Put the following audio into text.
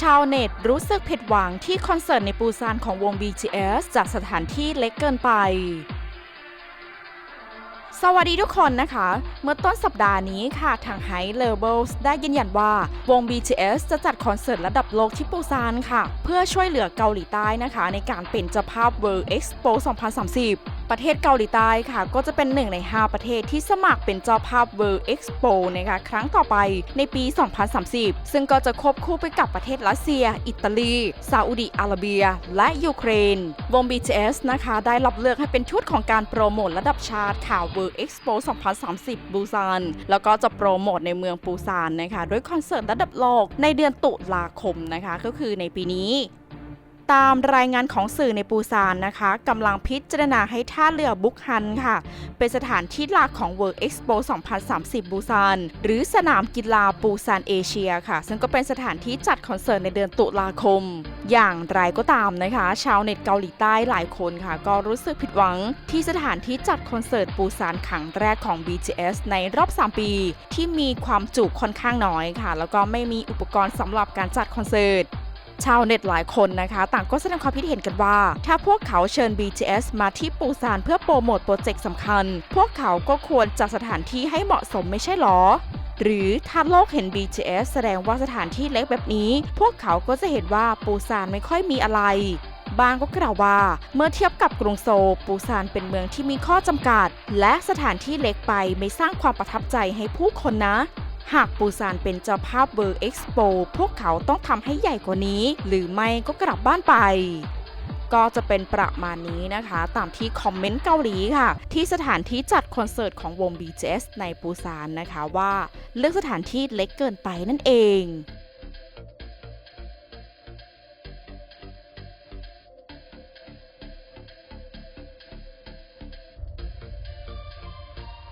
ชาวเน็ตรู้สึกผิดหวังที่คอนเสิร์ตในปูซานของวง BTS จากสถานที่เล็กเกินไป สวัสดีทุกคนนะคะ เมื่อต้นสัปดาห์นี้ค่ะทาง High Levels ได้ยืนยันว่าวง BTS จะจัดคอนเสิร์ตระดับโลกที่ปูซานค่ะ เพื่อช่วยเหลือเกาหลีใต้นะคะ ในการเป็นเจ้าภาพ World Expo 2030 ประเทศเกาหลีใต้ค่ะ ก็จะเป็นหนึ่งใน 5 ประเทศที่สมัครเป็นเจ้าภาพ World Expo นะคะครั้งต่อไปในปี 2030 ซึ่งก็จะควบคู่ไปกับประเทศรัสเซีย อิตาลีซาอุดิอาระเบีย และยูเครน วง BTS นะคะได้รับเลือกให้เป็นทูตของการโปรโมทระดับชาติข่าว World Expo 2030 บูซานแล้วก็จะโปรโมทในเมืองปูซานนะคะด้วยคอนเสิร์ตระดับโลกในเดือนตุลาคมนะคะก็คือในปีนี้ ตามรายงานของสื่อในปูซานนะคะกำลังพิจารณาให้ท่าเรือบุกฮันค่ะ เป็นสถานที่หลักของ World Expo 2030บูซาน หรือสนามกีฬาปูซานเอเชียค่ะ ซึ่งก็เป็นสถานที่จัดคอนเสิร์ตในเดือนตุลาคม อย่างไรก็ตามนะคะ ชาวเน็ตเกาหลีใต้หลายคนค่ะ ก็รู้สึกผิดหวังที่สถานที่จัดคอนเสิร์ตปูซานครั้งแรกของ BTS ในรอบ 3 ปี ที่มีความจุค่อนข้างน้อยค่ะ แล้วก็ไม่มีอุปกรณ์สำหรับการจัดคอนเสิร์ต ชาวเน็ตหลายคนนะคะ ต่างก็แสดงความคิดเห็นกันว่า ถ้าพวกเขาเชิญ BTS มาที่ปูซานเพื่อโปรโมทโปรเจกต์สำคัญ พวกเขาก็ควรจัดสถานที่ให้เหมาะสมไม่ใช่หรอ หรือถ้าโลกเห็น BTS แสดงว่าสถานที่เล็กแบบนี้ พวกเขาก็จะเห็นว่าปูซานไม่ค่อยมีอะไรบางก็กล่าวว่า เมื่อเทียบกับกรุงโซลปูซานเป็นเมืองที่มีข้อจำกัด และสถานที่เล็กไปไม่สร้างความประทับใจให้ผู้คนนะ หากปูซานเป็นเจ้าภาพเวิร์เอ็กซ์โปพวกเขาต้องทำให้ใหญ่กว่านี้ หรือไม่ก็กลับบ้านไป ก็จะเป็นประมาณนี้นะคะ ตามที่คอมเมนต์เกาหลีค่ะ ที่สถานที่จัดคอนเสิร์ตของวง BTS ในปูซานนะคะว่า เลือกสถานที่เล็กเกินไปนั่นเอง